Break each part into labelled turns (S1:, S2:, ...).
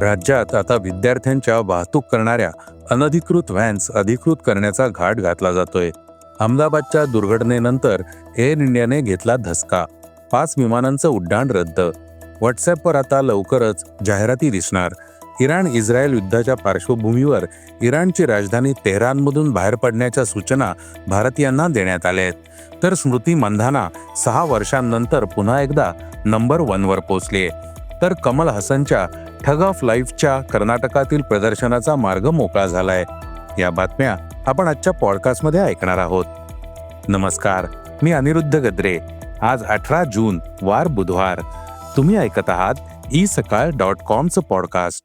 S1: राज्यात आता विद्यार्थ्यांच्या वाहतूक करणाऱ्या अनधिकृत व्हॅन्स अधिकृत करण्याचा घाट घातला जातोय. अहमदाबादच्या दुर्घटनेनंतर एअर इंडियाने घेतला धसका. पाच विमानांचं उड्डाण रद्द. व्हॉट्सॲपवर आता लवकरच जाहिराती दिसणार. इराण इस्रायल युद्धाच्या पार्श्वभूमीवर इराणची राजधानी तेहरानमधून बाहेर पडण्याच्या सूचना भारतीयांना देण्यात आल्या आहेत. तर स्मृती मंधाना सहा वर्षांनंतर पुन्हा एकदा नंबर वनवर पोहोचली तर कमल हसनच्या ठग ऑफ लाईफच्या कर्नाटकातील प्रदर्शनाचा मार्ग मोकळा झालाय. या बातम्या आपण आजच्या पॉडकास्टमध्ये ऐकणार आहोत. नमस्कार मी अनिरुद्ध गद्रे. आज अठरा जून वार बुधवार. तुम्ही ऐकत आहात ई सकाळ डॉट कॉमचं पॉडकास्ट.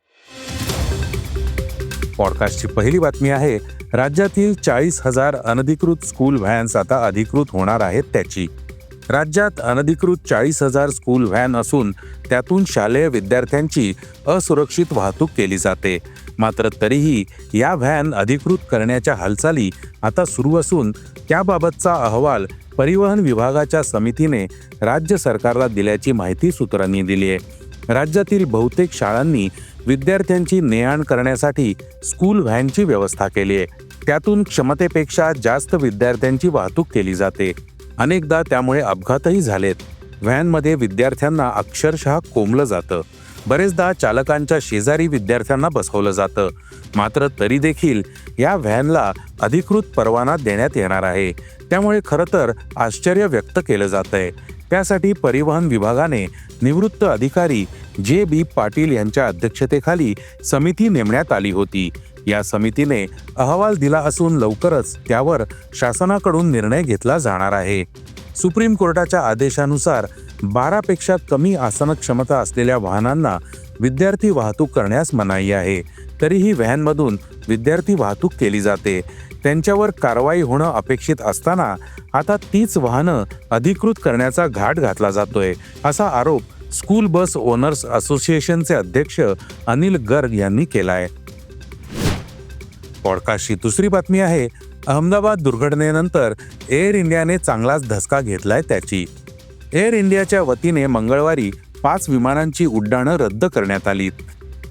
S1: पॉडकास्टची पहिली बातमी आहे राज्यातील चाळीस हजार अनधिकृत स्कूल व्हॅन्स आता अधिकृत होणार आहेत त्याची. राज्यात अनधिकृत चाळीस हजार स्कूल व्हॅन असून त्यातून शालेय विद्यार्थ्यांची असुरक्षित वाहतूक केली जाते. मात्र तरीही या व्हॅन अधिकृत करण्याच्या हालचाली आता सुरू असून त्याबाबतचा अहवाल परिवहन विभागाच्या समितीने राज्य सरकारला दिल्याची माहिती सूत्रांनी दिली आहे. राज्यातील बहुतेक शाळांनी विद्यार्थ्यांची ने आण करण्यासाठी स्कूल व्हॅनची व्यवस्था केली आहे. त्यातून क्षमतेपेक्षा जास्त विद्यार्थ्यांची वाहतूक केली जाते. अनेकदा त्यामुळे अपघातही झालेत. व्हॅनमध्ये विद्यार्थ्यांना अक्षरशः कोंबलं जातं. बरेचदा चालकांच्या शेजारी विद्यार्थ्यांना बसवलं जातं. मात्र तरी देखील या व्हॅनला अधिकृत परवाना देण्यात येणार आहे. त्यामुळे खरं तर आश्चर्य व्यक्त केलं जात आहे त्यासाठी परिवहन विभागाने निवृत्त अधिकारी जे. बी. पाटील यांच्या अध्यक्षतेखाली समिती नेमण्यात आली होती. या समितीने अहवाल दिला असून लवकरच त्यावर शासनाकडून निर्णय घेतला जाणार आहे. सुप्रीम कोर्टाच्या आदेशानुसार बारापेक्षा कमी आसन क्षमता असलेल्या वाहनांना विद्यार्थी वाहतूक करण्यास मनाई आहे. तरीही व्हॅनमधून विद्यार्थी वाहतूक केली जाते. त्यांच्यावर कारवाई होणं अपेक्षित असताना आता तीच वाहनं अधिकृत करण्याचा घाट घातला जातोय असा आरोप स्कूल बस ओनर्स असोसिएशनचे अध्यक्ष अनिल गर्ग यांनी केलाय. पॉडकास्टची दुसरी बातमी आहे अहमदाबाद दुर्घटनेनंतर एअर इंडियाने चांगलाच धसका घेतलाय त्याची. एअर इंडियाच्या वतीने मंगळवारी पाच विमानांची उड्डाणं रद्द करण्यात आली.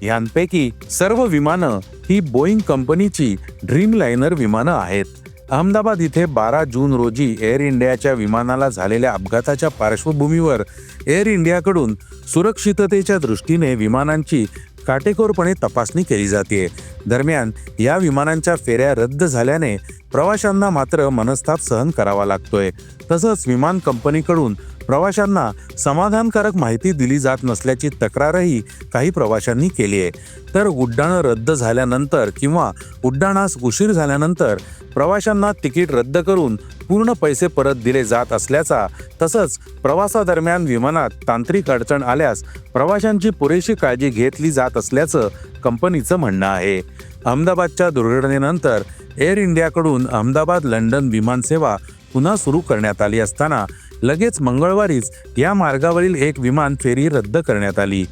S1: यांपैकी सर्व विमानं ही बोईंग कंपनीची ड्रीम लाइनर विमानं आहेत. अहमदाबाद इथे बारा जून रोजी एअर इंडियाच्या विमानाला झालेल्या अपघाताच्या पार्श्वभूमीवर एअर इंडियाकडून सुरक्षिततेच्या दृष्टीने विमानांची काटेकोरपणे तपासणी केली जाते. दरम्यान या विमानांच्या फेऱ्या रद्द झाल्याने प्रवाशांना मात्र मनस्ताप सहन करावा लागतोय. तसंच विमान कंपनीकडून प्रवाशांना समाधानकारक माहिती दिली जात नसल्याची तक्रारही काही प्रवाशांनी केली आहे. तर उड्डाणं रद्द झाल्यानंतर किंवा उड्डाणास उशीर झाल्यानंतर प्रवाशांना तिकीट रद्द करून पूर्ण पैसे परत दिले जात असल्याचा तसंच प्रवासादरम्यान विमानात तांत्रिक अडचण आल्यास प्रवाशांची पुरेशी काळजी घेतली जात असल्याचं कंपनीचं म्हणणं आहे. अहमदाबादच्या दुर्घटनेनंतर एअर इंडियाकडून अहमदाबाद लंडन विमानसेवा पुन्हा सुरू करण्यात आली असताना लगेच मंगळवारीच या मार्गावरील एक विमान फेरी रद्द करण्यात आली.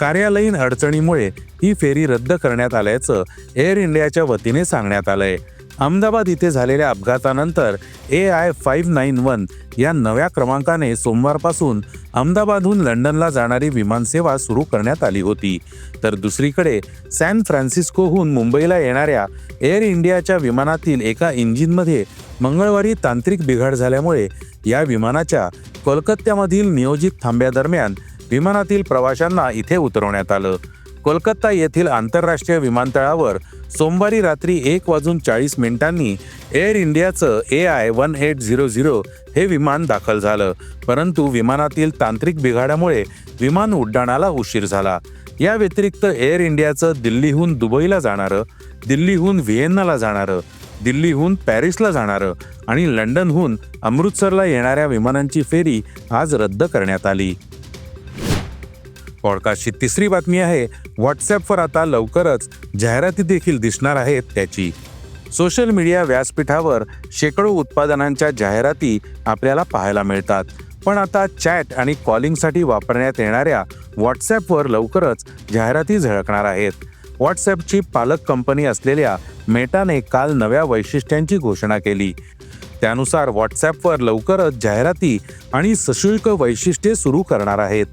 S1: कार्यालयीन अडचणीमुळे ही फेरी रद्द करण्यात आल्याचं एअर इंडियाच्या वतीने सांगण्यात आलंय. अहमदाबाद इथे झालेल्या अपघातानंतर A I five nine one या नव्या क्रमांकाने सोमवारपासून अहमदाबादहून लंडनला जाणारी विमानसेवा सुरू करण्यात आली होती. तर दुसरीकडे सॅन फ्रान्सिस्कोहून मुंबईला येणाऱ्या एअर इंडियाच्या विमानातील एका इंजिनमध्ये मंगळवारी तांत्रिक बिघाड झाल्यामुळे या विमानाच्या कोलकात्यामधील नियोजित थांब्यादरम्यान विमानातील प्रवाशांना इथे उतरवण्यात आलं. कोलकाता येथील आंतरराष्ट्रीय विमानतळावर सोमवारी रात्री एक वाजून चाळीस मिनिटांनी एअर इंडियाचं A I one eight zero zero हे विमान दाखल झालं. परंतु विमानातील तांत्रिक बिघाडामुळे विमान उड्डाणाला उशीर झाला. या व्यतिरिक्त एअर इंडियाचं दिल्लीहून दुबईला जाणारं दिल्लीहून व्हिएन्नाला जाणारं दिल्लीहून पॅरिसला जाणारं आणि लंडनहून अमृतसरला येणाऱ्या विमानांची फेरी आज रद्द करण्यात आली. पॉडकास्टची तिसरी बातमी आहे व्हॉट्सॲपवर आता लवकरच जाहिराती देखील दिसणार आहेत त्याची. सोशल मीडिया व्यासपीठावर शेकडो उत्पादनांच्या जाहिराती आपल्याला पाहायला मिळतात. पण आता चॅट आणि कॉलिंगसाठी वापरण्यात येणाऱ्या व्हॉट्सॲपवर लवकरच जाहिराती झळकणार आहेत. व्हॉट्सॲपची पालक कंपनी असलेल्या मेटाने काल नव्या वैशिष्ट्यांची घोषणा केली. त्यानुसार व्हॉट्सॲपवर लवकरच जाहिराती आणि सशुल्क वैशिष्ट्ये सुरू करणार आहेत.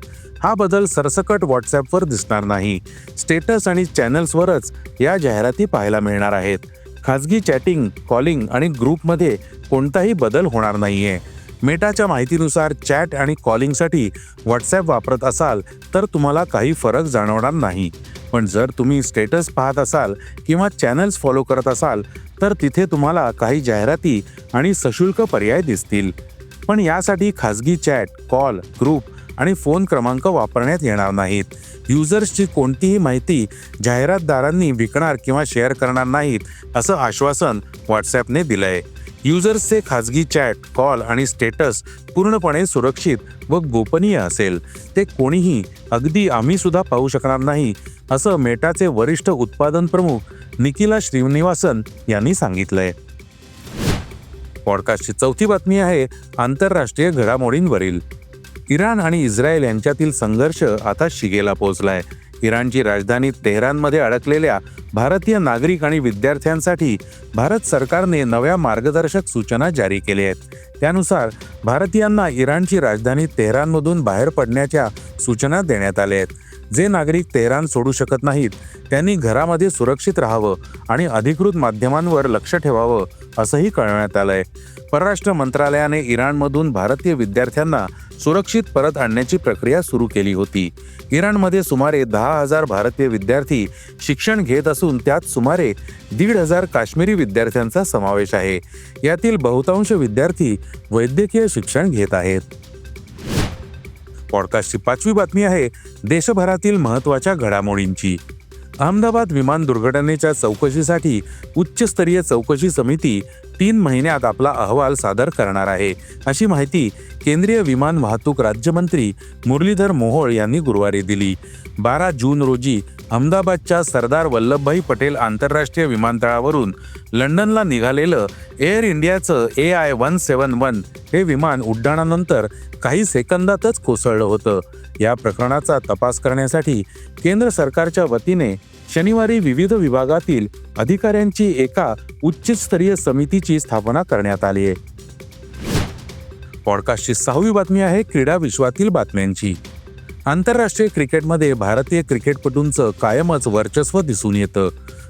S1: हा बदल सरसकट व्हॉट्सॲपवर दिसणार नाही. स्टेटस आणि चॅनल्सवरच या जाहिराती पाहायला मिळणार आहेत. खाजगी चॅटिंग कॉलिंग आणि ग्रुपमध्ये कोणताही बदल होणार नाहीये. मेटाच्या माहितीनुसार चॅट आणि कॉलिंगसाठी व्हॉट्सॲप वापरत असाल तर तुम्हाला काही फरक जाणवणार नाही. पण जर तुम्ही स्टेटस पाहत असाल किंवा चॅनल्स फॉलो करत असाल तर तिथे तुम्हाला काही जाहिराती आणि सशुल्क पर्याय दिसतील. पण यासाठी खाजगी चॅट कॉल ग्रुप आणि फोन क्रमांक वापरण्यात येणार नाहीत. युजर्सची कोणतीही माहिती जाहिरातदारांनी विकणार किंवा शेअर करणार नाहीत असं आश्वासन व्हॉट्सॲपने दिलंय. युजर्सचे खाजगी चॅट कॉल आणि स्टेटस पूर्णपणे सुरक्षित व गोपनीय असेल. ते कोणीही अगदी आम्ही सुद्धा पाहू शकणार नाही असं मेटाचे वरिष्ठ उत्पादन प्रमुख निकिला श्रीनिवासन यांनी सांगितलंय. पॉडकास्टची चौथी बातमी आहे आंतरराष्ट्रीय घडामोडींवरील. इराण आणि इस्रायल यांच्यातील संघर्ष आता शिगेला पोहोचलाय इराणची राजधानी तेहरानमध्ये अडकलेल्या भारतीय नागरिक आणि विद्यार्थ्यांसाठी भारत सरकारने नव्या मार्गदर्शक सूचना जारी केल्या आहेत. त्यानुसार भारतीयांना इराणची राजधानी तेहरानमधून बाहेर पडण्याच्या सूचना देण्यात आल्या आहेत. जे नागरिक तेहरान सोडू शकत नाहीत त्यांनी घरामध्ये सुरक्षित राहावं आणि अधिकृत माध्यमांवर लक्ष ठेवावं असंही कळवण्यात आलंय. परराष्ट्र मंत्रालयाने इराणमधून भारतीय विद्यार्थ्यांना सुरक्षित परत आणण्याची प्रक्रिया सुरू केली होती. इराणमध्ये सुमारे दहा हजार भारतीय विद्यार्थी शिक्षण घेत असून त्यात सुमारे दीड हजार काश्मीरी विद्यार्थ्यांचा समावेश आहे. यातील बहुतांश विद्यार्थी वैद्यकीय शिक्षण घेत आहेत. पॉडकास्टची पाचवी बातमी आहे देशभरातील महत्त्वाच्या घडामोडींची. अहमदाबाद विमान दुर्घटनेच्या चौकशीसाठी उच्चस्तरीय चौकशी समिती तीन महिन्यात आपला अहवाल सादर करणार आहे. अशी माहिती केंद्रीय विमान वाहतूक राज्यमंत्री मुरलीधर मोहोळ यांनी गुरुवारी दिली. बारा जून रोजी अहमदाबादच्या सरदार वल्लभभाई पटेल आंतरराष्ट्रीय विमानतळावरून लंडनला निघालेलं एअर इंडियाचं A I one seven one हे विमान उड्डाणानंतर काही सेकंदातच कोसळलं होतं. या प्रकरणाचा तपास करण्यासाठी केंद्र सरकारच्या वतीने शनिवारी विविध विभागातील अधिकाऱ्यांची एका उच्चस्तरीय समितीची स्थापना करण्यात आली आहे. पॉडकास्टची सहावी बातमी आहे क्रीडा विश्वातील बातम्यांची. आंतरराष्ट्रीय क्रिकेटमध्ये भारतीय क्रिकेटपटूंचं कायमच वर्चस्व दिसून येतं.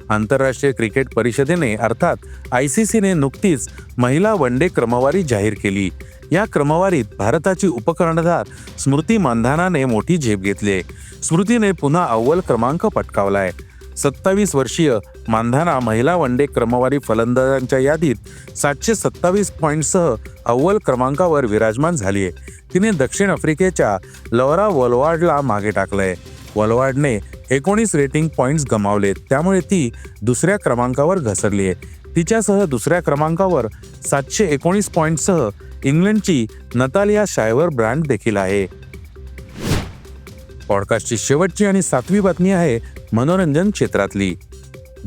S1: आंतरराष्ट्रीय क्रिकेट परिषदेने अर्थात आय सी सीने नुकतीच महिला वन डे क्रमवारी जाहीर केली. या क्रमवारीत भारताची उपकर्णधार स्मृती मानधानाने मोठी झेप घेतली आहे. स्मृतीने पुन्हा अव्वल क्रमांक पटकावलाय. सत्तावीस वर्षीय मानधाना महिला वन डे क्रमवारी फलंदाजांच्या यादीत सातशे सत्तावीस पॉईंटसह अव्वल क्रमांकावर विराजमान झाली आहे. तिने दक्षिण आफ्रिकेच्या लॉरा वॉलवार्डला मागे टाकलंय. वॉलवार्डने एकोणीस रेटिंग पॉईंट्स गमावले त्यामुळे ती दुसऱ्या क्रमांकावर घसरली आहे. तिच्यासह दुसऱ्या क्रमांकावर सातशे एकोणीस पॉईंटसह इंग्लंडची नतालिया शायवर ब्रँड देखील आहे. पॉडकास्टची शेवटची आणि सातवी बातमी आहे मनोरंजन क्षेत्रातली.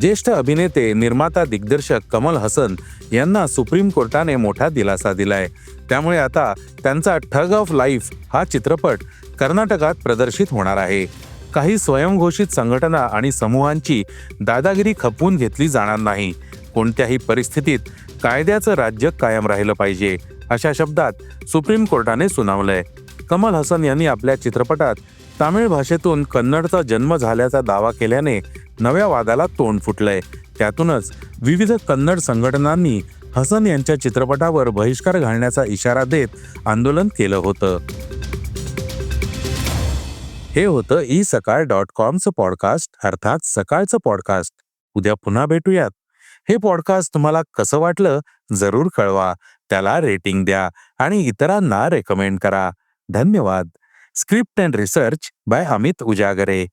S1: ज्येष्ठ अभिनेते निर्माता दिग्दर्शक कमल हसन यांना सुप्रीम कोर्टाने मोठा दिलासा दिलाय. त्यामुळे आता त्यांचा ठग ऑफ लाईफ हा चित्रपट कर्नाटकात प्रदर्शित होणार आहे. काही स्वयंघोषित संघटना आणि समूहांची दादागिरी खपवून घेतली जाणार नाही. कोणत्याही परिस्थितीत कायद्याचं राज्य कायम राहिलं पाहिजे. अशा शब्दात सुप्रीम कोर्टाने सुनावलंय. कमल हसन यांनी आपल्या चित्रपटात तामिळ भाषेतून कन्नडचा जन्म झाल्याचा दावा केल्याने नव्या वादाला तोंड फुटलंय. त्यातूनच विविध कन्नड संघटनांनी हसन यांच्या चित्रपटावर बहिष्कार घालण्याचा इशारा देत आंदोलन केलं होतं. हे होतं ई सकाळ डॉट कॉमचं पॉडकास्ट अर्थात सकाळचं पॉडकास्ट. उद्या पुन्हा भेटूयात. हे पॉडकास्ट तुम्हाला कसं वाटलं जरूर कळवा. त्याला रेटिंग द्या आणि इतरांना रेकमेंड करा. धन्यवाद. Script and research by Amit Ujagare.